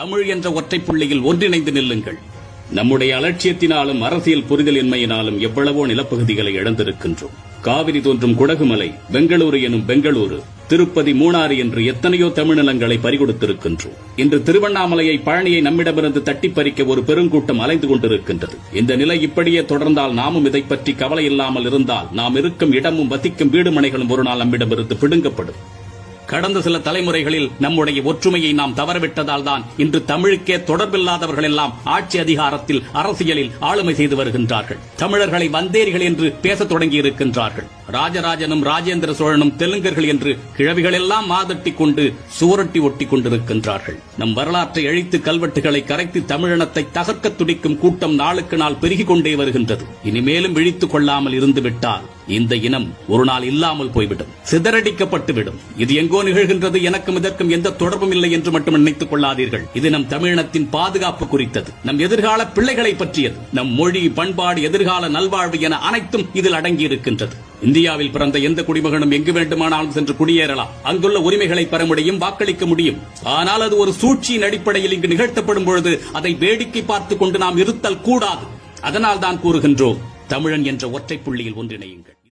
தமிழ் என்ற ஒற்றை புள்ளியில் ஒன்றிணைந்து நில்லுங்கள். நம்முடைய அலட்சியத்தினாலும் அரசியல் புரிதலின்மையினாலும் எவ்வளவோ நிலப்பகுதிகளை இழந்திருக்கின்றோம். காவிரி தோன்றும் குடகுமலை பெங்களூரு எனும் பெங்களூரு திருப்பதி மூணாறு என்று எத்தனையோ தமிழ்நிலங்களை பறிகொடுத்திருக்கின்றோம். இன்று திருவண்ணாமலையை பழனியை நம்மிடமிருந்து தட்டி பறிக்க ஒரு பெருங்கூட்டம் அலைந்து கொண்டிருக்கின்றது. இந்த நிலை இப்படியே தொடர்ந்தால் நாமும் இதை பற்றி கவலை இல்லாமல் இருந்தால் நாம் இருக்கும் இடமும் வசிக்கும் வீடுமனைகளும் ஒரு நாள் நம்மிடமிருந்து பிடுங்கப்படும். கடந்த சில தலைமுறைகளில் நம்முடைய ஒற்றுமையை நாம் தவறவிட்டதால் தான் இன்று தமிழுக்கே தொடர்பில்லாதவர்கள் எல்லாம் ஆட்சி அதிகாரத்தில் அரசியலில் ஆளுமை செய்து வருகின்றார்கள். தமிழர்களை வந்தேரிகள் என்று பேசத் தொடங்கி இருக்கின்றார்கள் ராஜராஜனும் ராஜேந்திர சோழனும் தெலுங்கர்கள் என்று கிழவிகள் எல்லாம் மாதட்டி கொண்டு சூரட்டி ஒட்டி கொண்டிருக்கின்றார்கள். நம் வரலாற்றை அழித்து கல்வெட்டுகளை கரைத்து தமிழினத்தை தகர்க்க துடிக்கும் கூட்டம் நாளுக்கு நாள் பெருகிக் கொண்டே வருகின்றது. இனிமேலும் விழித்துக் கொள்ளாமல் இருந்துவிட்டால் இந்த இனம் ஒரு நாள் இல்லாமல் போய்விடும். சிதறடிக்கப்பட்டுவிடும். இது எங்கோ நிகழ்கின்றது. எனக்கும் இதற்கும் எந்த தொடர்பும் இல்லை என்று மட்டும் நினைத்துக் கொள்ளாதீர்கள். இது நம் தமிழினத்தின் பாதுகாப்பு குறித்தது. நம் எதிர்கால பிள்ளைகளை பற்றியது. நம் மொழி பண்பாடு எதிர்கால நல்வாழ்வு என அனைத்தும் இதில் அடங்கியிருக்கின்றது. இந்தியாவில் பிறந்த எந்த குடிமகனும் எங்கு வேண்டுமானாலும் சென்று குடியேறலாம். அங்குள்ள உரிமைகளை பெற முடியும் வாக்களிக்க முடியும். ஆனால் அது ஒரு சூழ்ச்சியின் அடிப்படையில் இங்கு நிகழ்த்தப்படும் பொழுது அதை வேடிக்கை பார்த்துக் கொண்டு நாம் இருத்தல் கூடாது. அதனால் தான் கூறுகின்றோம் தமிழன் என்ற ஒற்றை புள்ளியில் ஒன்றிணையுங்கள்.